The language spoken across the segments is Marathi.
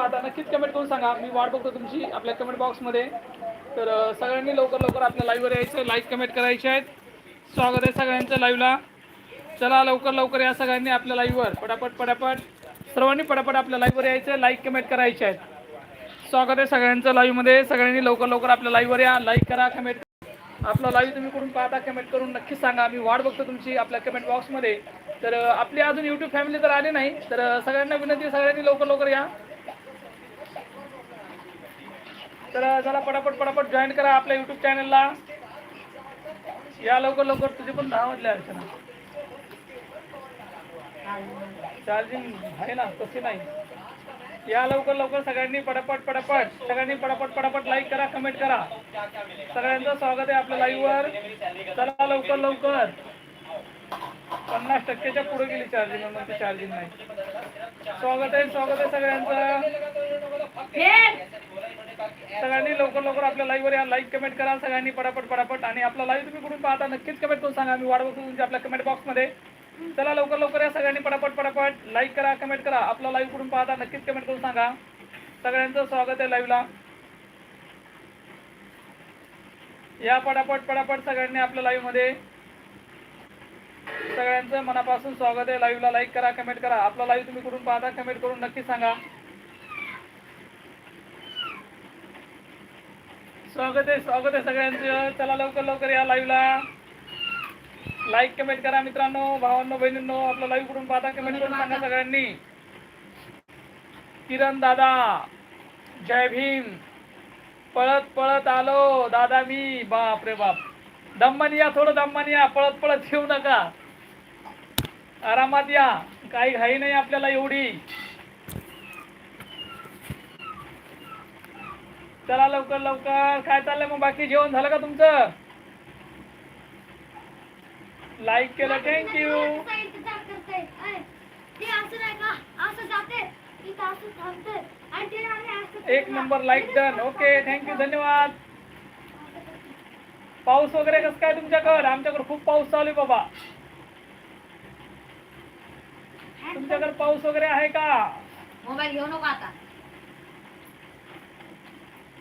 पाहता नक्कीच कमेंट करून सांगा. मी वाट बघतो तुमची आपल्या कमेंट बॉक्समध्ये तर सगळ्यांनी लवकर लवकर आपल्या लाईव्हवर यायचं. लाईक कमेंट करायचे आहेत. स्वागत आहे सगळ्यांचं लाईव्हला चला लवकर लवकर या सगळ्यांनी आपल्या लाईव्हवर पटापट पटापट. सर्वांनी पटापट आपल्या लाईव्हवर यायचं. लाईक कमेंट करायचे आहेत. स्वागत आहे सगळ्यांचं लाईव्हमध्ये सगळ्यांनी लवकर लवकर आपल्या लाईव्हवर या. लाईक करा कमेंट आपला लाईव्ह तुम्ही कुठून पाहता कमेंट करून नक्कीच सांगा. मी वाट बघतो तुमची आपल्या कमेंट बॉक्समध्ये तर आपली अजून यूट्यूब फॅमिली तर आली नाही. तर सगळ्यांना विनंती सगळ्यांनी लवकर लवकर या. तर चला पटापट पटापट जॉईन करा आपल्या युट्यूब चॅनलला या लवकर लवकर. तुझे पण दहा वाजले अर्चना. चार्जिंग आहे ना तशी नाही. या लवकर लवकर. सगळ्यांनी पटापट पटापट. सगळ्यांनी पटापट पटापट लाईक करा कमेंट करा. सगळ्यांचं स्वागत आहे आपल्या लाईव्हवर चला लवकर लवकर. पन्नास टक्क्याच्या पुढे गेली चार्जिंग म्हणजे चार्जिंग नाही. स्वागत आहे स्वागत आहे सगळ्यांचं. सगळ्यांनी लवकर लवकर आपल्या लाईव्हवर या. लाईक कमेंट करा सगळ्यांनी पटापट पटापट. आणि आपला लाईव्ह तुम्ही कुठून पाहता नक्कीच कमेंट करून सांगा. मी वाढ बघतो तुमच्या आपल्या कमेंट बॉक्समध्ये चला लवकर लवकर या सगळ्यांनी पटापट पटापट. लाईक करा कमेंट करा. आपला लाईव्ह कुठून पाहता नक्कीच कमेंट करून सांगा. सगळ्यांचं स्वागत आहे लाईव्हला या पटापट पटापट सगळ्यांनी आपल्या लाईव्हमध्ये. सगळ्यांचं मनापासून स्वागत आहे. लाईव्हला लाईक करा कमेंट करा. आपला लाईव्ह तुम्ही कुठून पाहता कमेंट करून नक्की सांगा. स्वागत आहे स्वागत आहे सगळ्यांचं. चला लवकर लवकर या लाईव्हला लाईक कमेंट करा मित्रांनो भावांनो बहिणींनो. आपला लाईव्ह कुठून पाहता कमेंट करून सांगा सगळ्यांनी. किरण दादा जय भीम. पळत पळत आलो. दादा मी बाप रे बाप. दम्मानी या थोडं दम्मानी या. पळत पळत येऊ नका. आरामात या. काही घाई नाही आपल्याला एवढी. चला लवकर लवकर. काय चाललंय मग? बाकी जेवण झालं का तुमचं? लाईक केलं. थँक्यू एक number like done okay thank you धन्यवाद. पाऊस वगैरे कसं काय तुमच्याकडे? आमच्याकडे खूप पाऊस चालू आहे बाबा. तुमच्याकडे पाऊस वगैरे आहे का? मोबाईल घेऊ नको आता.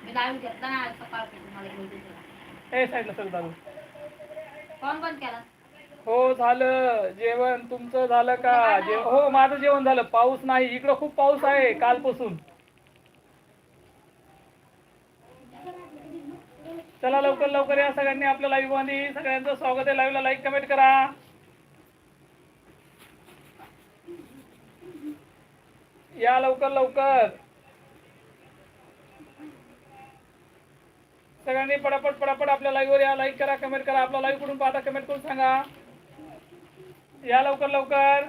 मी लाईव्ह घेतला ना सकाळ तुम्हाला घेऊ देतो ए साईडला सर दादू फोन बंद केला. हो झालं. जेवण तुमचं झालं का? जेव हो माझं जेवण झालं. पाऊस नाही. इकडं खूप पाऊस आहे कालपासून. चला लवकर लवकर या सगळ्यांनी आपल्या लाईव्हमध्ये. सगळ्यांचं स्वागत आहे. लाईव्हला लाईक कमेंट करा. या लवकर लवकर. सगळ्यांनी पटापट पटापट आपल्या लाईव्हवर या लाईक करा कमेंट करा. आपला लाईव्ह कुठून पाहता कमेंट करून सांगा. या लवकर लवकर.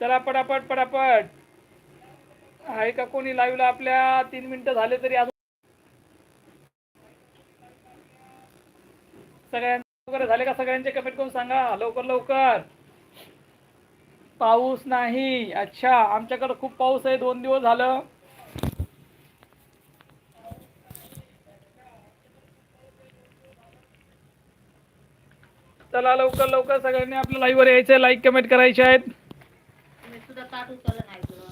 चला पटापट पटापट. आहे का कोणी लाईव्हला आपल्या? तीन मिनिटं झाले तरी अजून. सगळ्यांना सगळ्यांचे कमेंट करून सांगा. लवकर लवकर. पाऊस नाही. अच्छा आमच्याकडे खूप पाऊस आहे. दोन दिवस झालं. चला लवकर लवकर सगळ्यांनी आपल्या लाईव्ह वर यायचं लाईक कमेंट करायचे आहेत. मी सुद्धा ताट उचललं नाही तुला.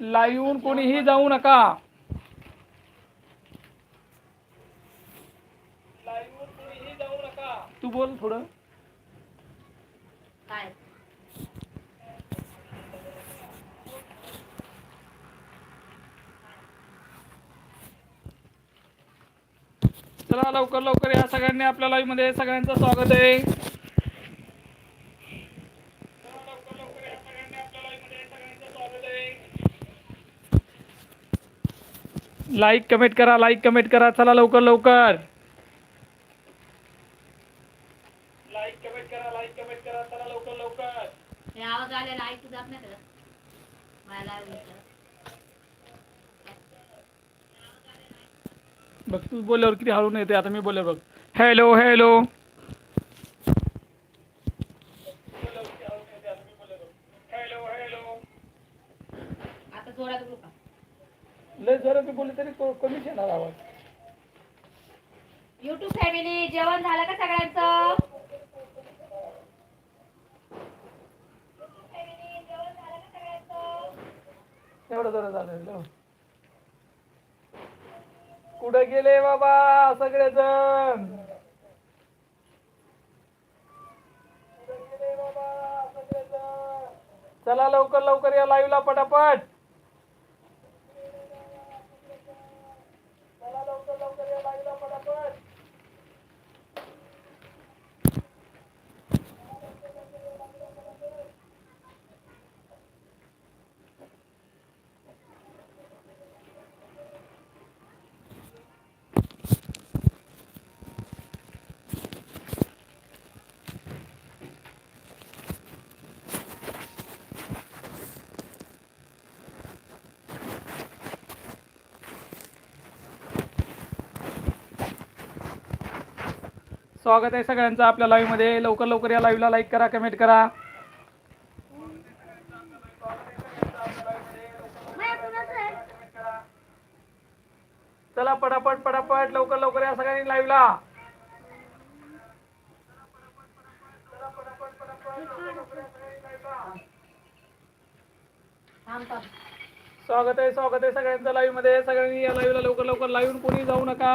लाईव्ह कोणीही जाऊ नका लाईव्ह कोणीही जाऊ नका तू बोल थोडं काय चला लवकर लवकर या सगळ्यांनी आपल्या लाईव्हमध्ये सगळ्यांचं स्वागत आहे. लाईक कमेंट करा लाईक कमेंट करा चला लवकर लवकर. लाईक कमेंट करा लाईक कमेंट करा चला लवकर लवकर. आवाज आलेला ऐकू जात नाही का मला लाईव्ह घेतलं बघ तू बोलल्यावर किती हळून येते आता मी बोलल्यावर बघ. Hello hello. जोरात लय जरा मी बोलले तरी को- कमीच येणार आवाज. युट्यूब फॅमिली जेवण झालं का सगळ्यांचं? एवढं जरा झालं कुठं गेले बाबा सगळे जण चला लवकर लवकर या लाईव्ह ला पटापट. स्वागत आहे सगळ्यांचं आपल्या लाईव्हमध्ये लवकर लवकर या लाईव्हला लाईक करा कमेंट करा. चला पटापट पटापट लवकर लवकर या सगळ्यांनी लाईव्हला स्वागत आहे स्वागत आहे सगळ्यांचं लाईव्हमध्ये. सगळ्यांनी या लाईव्हला लवकर लवकर लाईव्ह कोणी जाऊ नका.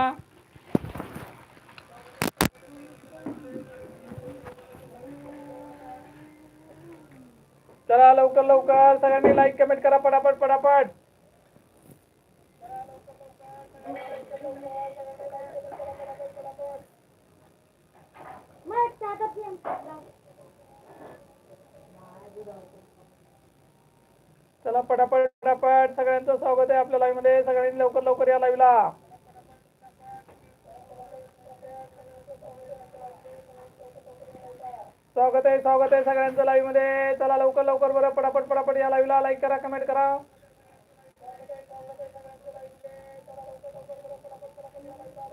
चला लवकर लवकर सगळ्यांनी लाईक कमेंट करा पटापट पटापट. चला पटापट पटापट. सगळ्यांचं स्वागत आहे आपल्या लाईव्हमध्ये. सगळ्यांनी लवकर लवकर या लाईव्हला स्वागत आहे स्वागत आहे सगळ्यांचं लाईव्हमध्ये. चला लवकर लवकर बरं. पटापट पटापट या लाईव्हला लाईक करा कमेंट करा.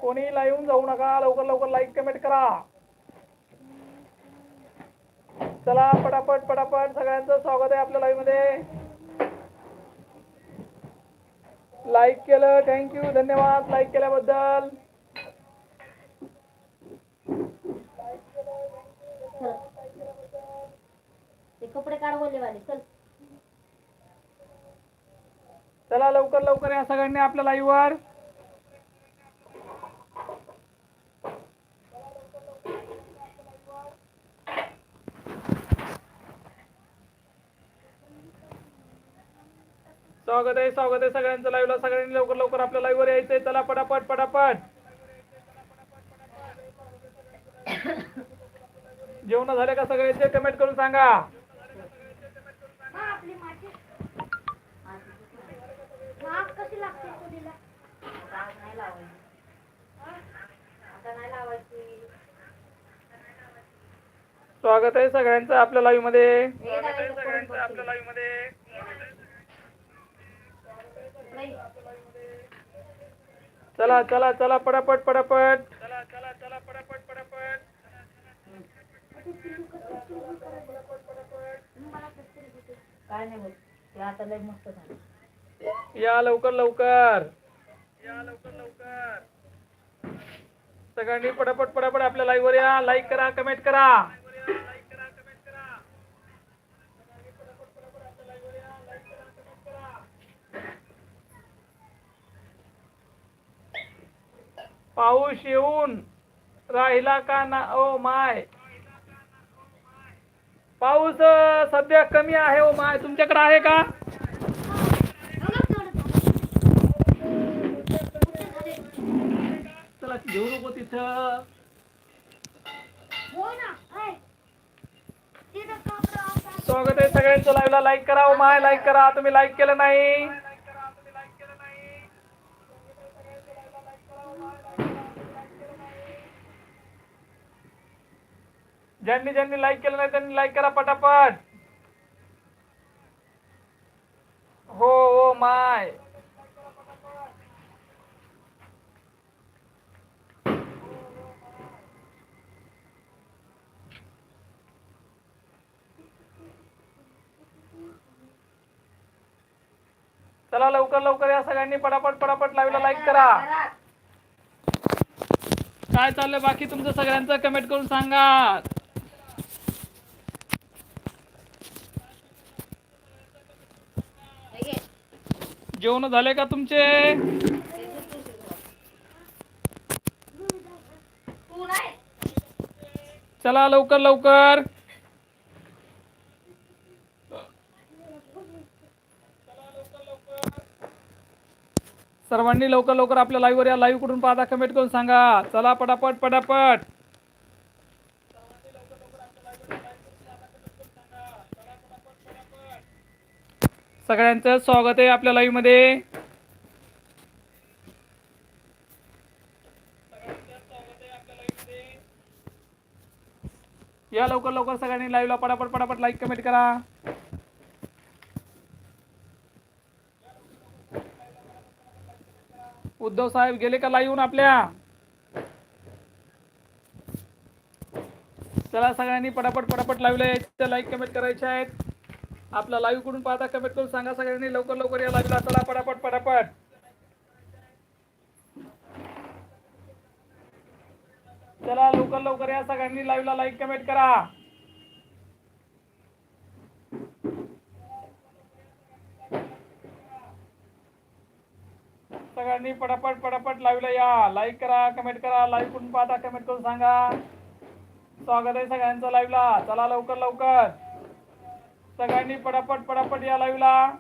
कोणी लाईव्ह जाऊ नका. लवकर लवकर लाईक कमेंट करा. चला पटापट पटापट. सगळ्यांचं स्वागत आहे आपल्या लाईव्हमध्ये. लाईक केलं थँक्यू धन्यवाद. लाईक केल्याबद्दल. कपडे काढ वाले चल. चला लवकर लवकर या सगळ्यांनी आपल्या लाईव्हवर स्वागत आहे स्वागत आहे सगळ्यांचं लाईव्हला सगळ्यांनी लवकर लवकर आपल्या लाईव्हवर यायचंय. चला पटापट पटापट. जेवण झाले का सगळ्यांचे कमेंट करून सांगा हा आपली माती माप कशी लागते तुला आता नाही लावायची आता नाही लावायची स्वागत आहे सगळ्यांचं आपल्या लाईव्हमध्ये. हे. चला चला चला पटापट पटापट. चला चला चला पटापट पटापट. काय नाही बोल ते आता लय मस्त झालं. या लवकर लवकर. या लवकर लवकर. सगळ्यांनी पटापट पटापट आपल्या लाईव्ह वर या. लाईक करा कमेंट करा. पाऊस येऊन राहिला का ना? Oh my. पाऊस सध्या कमी आहे ओ माय. तुमच्याकडे आहे का? तिथं स्वागत आहे सगळ्यांचं लाईव्हला लाईक करा ओ माय लाईक करा. तुम्ही लाईक केलं नाही. ज्यांनी ज्यांनी लाईक केलं नाही त्यांनी लाईक करा पटापट हो हो माय चला लवकर लवकर या सगळ्यांनी पटापट पटापट लाईव्हला लाईक करा करा. काय चाललंय बाकी तुमचं सगळ्यांचं? कमेंट करून सांगा. जेवण झाले का तुमचे? चला लवकर लवकर. सर्वांनी लवकर लवकर आपल्या लाईव्हवर या लाईव्ह कुठून पाहता कमेंट करून सांगा. चला पटापट पटापट. सगळ्यांचं स्वागत आहे आपल्या लाईव्हमध्ये. या लवकर लवकर सगळ्यांनी लाईव्हला पटापट पटापट लाईक कमेंट करा. उद्धव साहेब गेले का लाईव्ह आपल्या? चला सगळ्यांनी पटापट पटापट लाईव्हला यायचं लाईक कमेंट करायचे आहेत. आपला लाईव्ह कुठून पाहता कमेंट करून सांगा सगळ्यांनी. लवकर लवकर या लाईव्हला चला पटापट पटापट. चला लवकर लवकर या सगळ्यांनी. लाईव्हला लाईक कमेंट करा. सगळ्यांनी पटापट पटापट लाईव्हला या. लाईक करा कमेंट करा लाईव्ह कुठून पाहता कमेंट करून सांगा. स्वागत आहे सगळ्यांचं लाईव्हला. चला लवकर लवकर. सगळ्यांनी पटापट पटापट या लाईव्हला.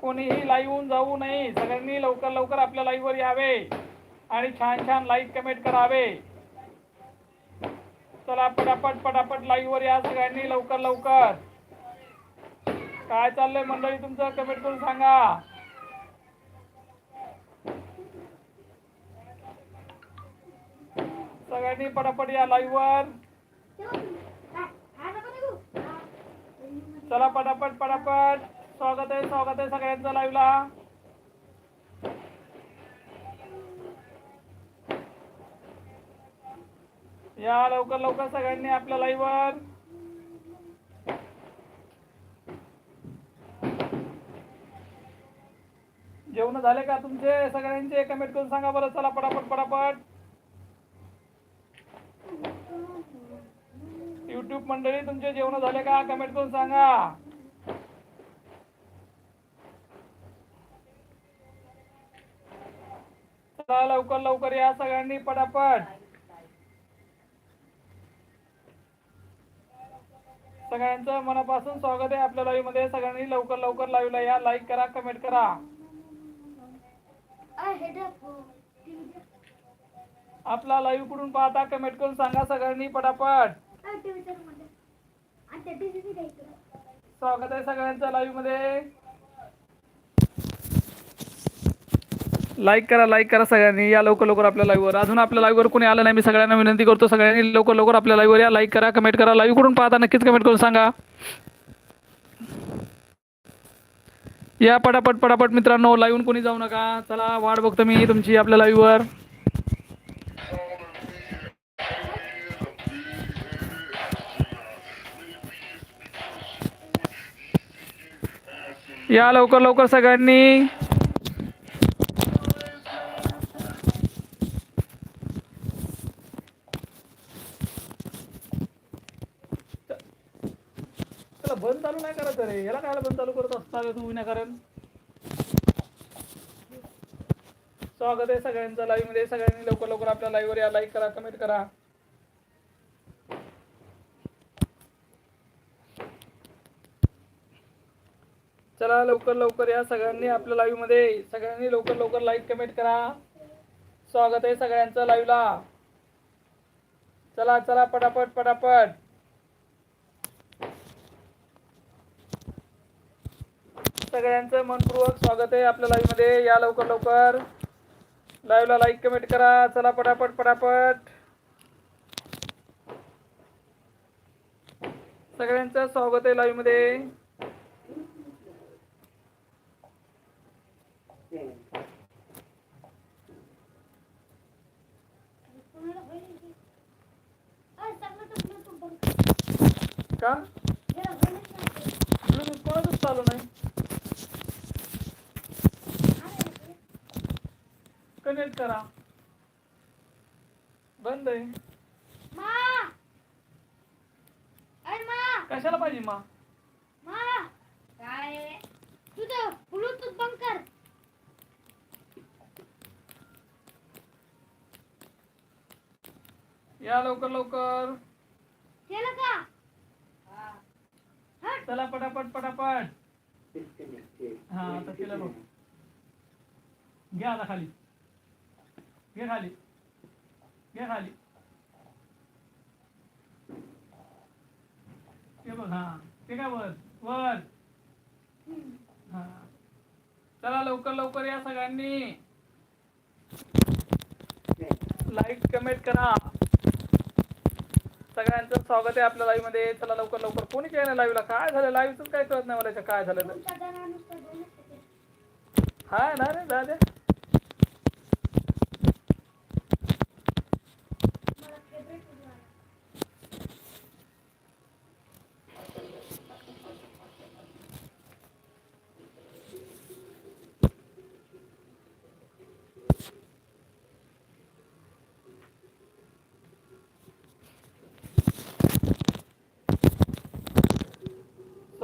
कोणीही लाईव्ह होऊन जाऊ नये. सगळ्यांनी लवकर लवकर आपल्या लाईव्हवर यावे. आणि छान छान लाईक कमेंट करावे. चला पटापट पटापट लाईव्हवर या सगळ्यांनी लवकर लवकर. काय चाललंय मंडळी तुमचं? कमेंट करून सांगा. सगळ्यांनी पटापट या लाईव्हवर चला पटापट पटापट. स्वागत आहे स्वागत आहे सगळ्यांचं लाईव्हला या लवकर लवकर सगळ्यांनी आपल्या लाईव्हवर पूर्ण झाले का तुमचे? सगळ्यांचे कमेंट करून सांगा बरं. चला पटापट पटापट. युट्यूब मंडळी तुमचे जेवण झाले का? कमेंट करून सांगा. चला लवकर लवकर या सगळ्यांनी पटापट. सगळ्यांचं मनापासून स्वागत आहे आपल्या लाईव्हमध्ये. सगळ्यांनी लवकर लवकर लाईव्हला या. लाईक करा कमेंट करा. आपला लाईव्ह कुठून पाहता? कमेंट करून सांगा सगळ्यांनी पटापट. स्वागत आहे सगळ्यांचं लाईव्हमध्ये. लाईक करा लाईक करा सगळ्यांनी. या लवकर लवकर आपल्या लाईव्हवर अजून आपल्या लाईव्हवर कोणी आलं नाही मी सगळ्यांना विनंती करतो. सगळ्यांनी लवकर लवकर आपल्या लाईव्हवर या. लाईक करा कमेंट करा. लाईव्ह कुठून पाहता नक्कीच कमेंट करून सांगा. या पटापट पटापट मित्रांनो लाईव्हून कोणी जाऊ नका. चला वाट बघतो मी तुमची आपल्या लाईव्हवर या लवकर लवकर सगळ्यांनी त्याला बंद चालू नाही करायचं रे याला काय स्वागत विनाकारण स्वागत आहे सगळ्यांचं लाईव्हमध्ये. सगळ्यांनी लवकर लवकर आपल्या लाईव्ह वर या. लाईक करा कमेंट करा. चला लवकर लवकर या सगळ्यांनी आपल्या लाईव्हमध्ये. सगळ्यांनी लवकर लवकर लाईक कमेंट करा. स्वागत आहे सगळ्यांचं लाईव्हला चला चला पटापट पटापट. सगळ्यांचं मनपूर्वक स्वागत आहे आपल्या लाईव्हमध्ये. या लवकर लवकर. लाईव्हला लाईक कमेंट करा. चला पटापट पटापट. सगळ्यांचं स्वागत आहे लाईव्हमध्ये. का? चालू नाही. करा. बंद आहे. मा. अरे मा. कशाला पाहिजे मा? मा. काय? तुझं ब्लूटूथ बंद कर. या लवकर लवकर. केलं का. चला पटापट पटापट. हा आता केलं बघ. घ्या आता खाली. घे खाली घे खाली ते बघ हा ते काय वर वर हा चला लवकर लवकर या सगळ्यांनी. लाईक कमेंट करा. सगळ्यांचं स्वागत आहे आपल्या लाईव्हमध्ये. चला लवकर लवकर. कोणी नाही लाईव्हला काय झालं? लाईव्हच काय कळत नाही मला काय झालं. हा ना रे दादा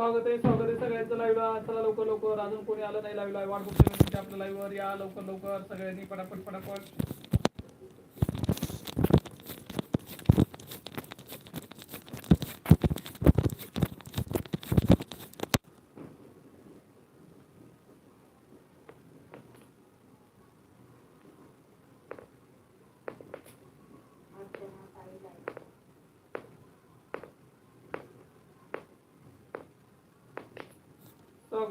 स्वागत आहे स्वागत आहे सगळ्यांचं लाईव्हला चला लवकर लवकर. अजून कोणी आलं नाही लाईव्हला वाट बघतोय आपल्या लाईव्हवर या लवकर लवकर. सगळ्यांनी पटापट पटापट.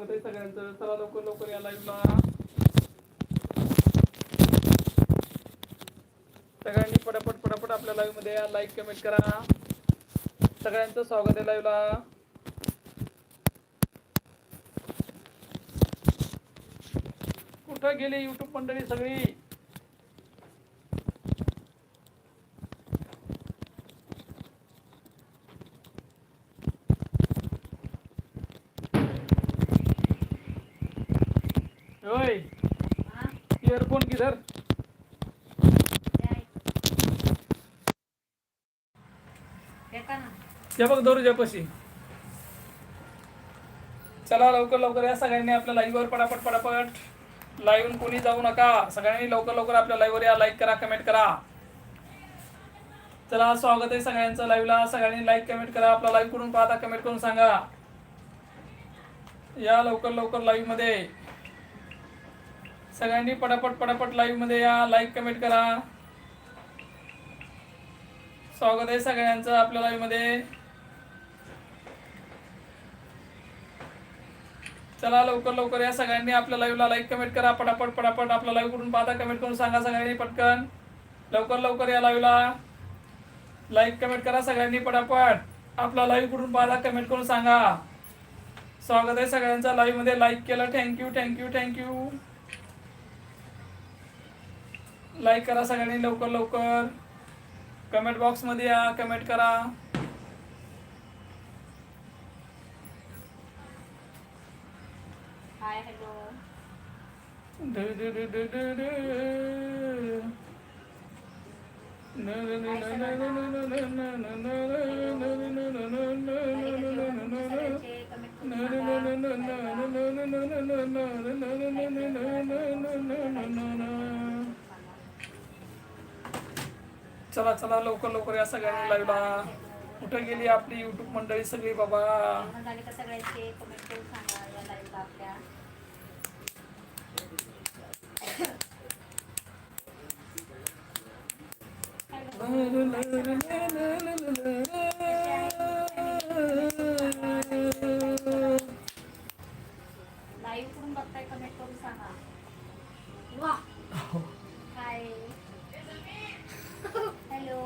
स्वागत आहे सगळ्यांचं. चला लवकर लवकर या लाईव्हला सगळ्यांनी पटापट पटापट आपल्या लाईव्हमध्ये या. लाईक कमेंट करा. सगळ्यांचं स्वागत आहे लाईव्हला कुठं गेली युट्यूब मंडळी सगळी? इयरफोन किधर? या बघ दोरू जपशी चला लवकर लवकर या सगळ्यांनी आपल्या लाईव्हवर पटापट पटापट. लाईव्ह कोणी जाऊ नका. सगळ्यांनी लवकर लवकर आपल्या लाईव्हवर या. लाईक करा कमेंट करा. चला स्वागत आहे सगळ्यांचं लाईव्हला सगळ्यांनी लाईक कमेंट करा. आपला लाईव्ह करून पाहता कमेंट करून सांगा. या लवकर लवकर लाईव्हमध्ये. सगळ्यांनी पटापट पटापट लाईव्हमध्ये या. लाईक कमेंट करा. स्वागत आहे सगळ्यांचं आपल्या लाईव्हमध्ये. चला लवकर लवकर या सगळ्यांनी आपल्या लाईव्हला लाईक कमेंट करा. पटापट पटापट आपला लाईव्ह करून पाहता कमेंट करून सांगा सगळ्यांनी पटकन. लवकर लवकर या लाईव्हला लाईक कमेंट करा सगळ्यांनी पटापट. आपला लाईव्ह कुठून पाहता कमेंट करून सांगा. स्वागत आहे सगळ्यांचं लाईव्हमध्ये. लाईक केलं. Thank you thank you thank you like करा सगळ्यांनी लवकर लवकर कमेंट बॉक्समध्ये या कमेंट करा हाय हॅलो चला चला लवकर लवकर या सगळ्यांनी लाईव्हला कुठं गेली आपली युट्यूब मंडळी सगळी बाबा जेवण झाले का सगळ्यांचे कमेंट करून सांगा या लाईव्हला आपल्या लाईव्ह करून बघताय कमेंट करून सांगा वा हाय हॅलो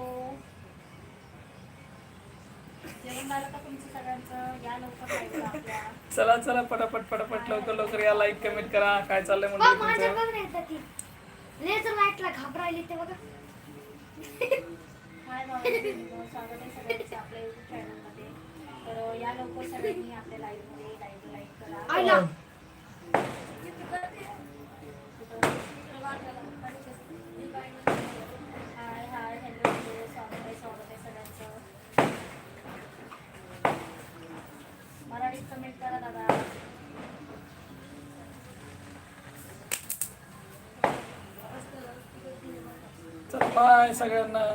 जेवण झालं का तुमचं सगळ्यांचं या लवकर लाईव्हला आपल्या चला चला पटापट पटापट लवकर लवकर या लाईक कमेंट करा. काय चाललंय म्हणजे माझ्या बघ ती. लेझर लाईटला घाबरायली ते बघा. हाय स्वागत आहे सगळ्यांचं आपल्या युट्यूब चॅनलमध्ये तर या लवकर सगळ्यांनी आपल्या लाईव्हमध्ये लाईव्ह लाईक करा. आयला तिथं- तिथं वाजवायला पाहिजे. कमेंट करा दादा चल बाय सगळ्यांना.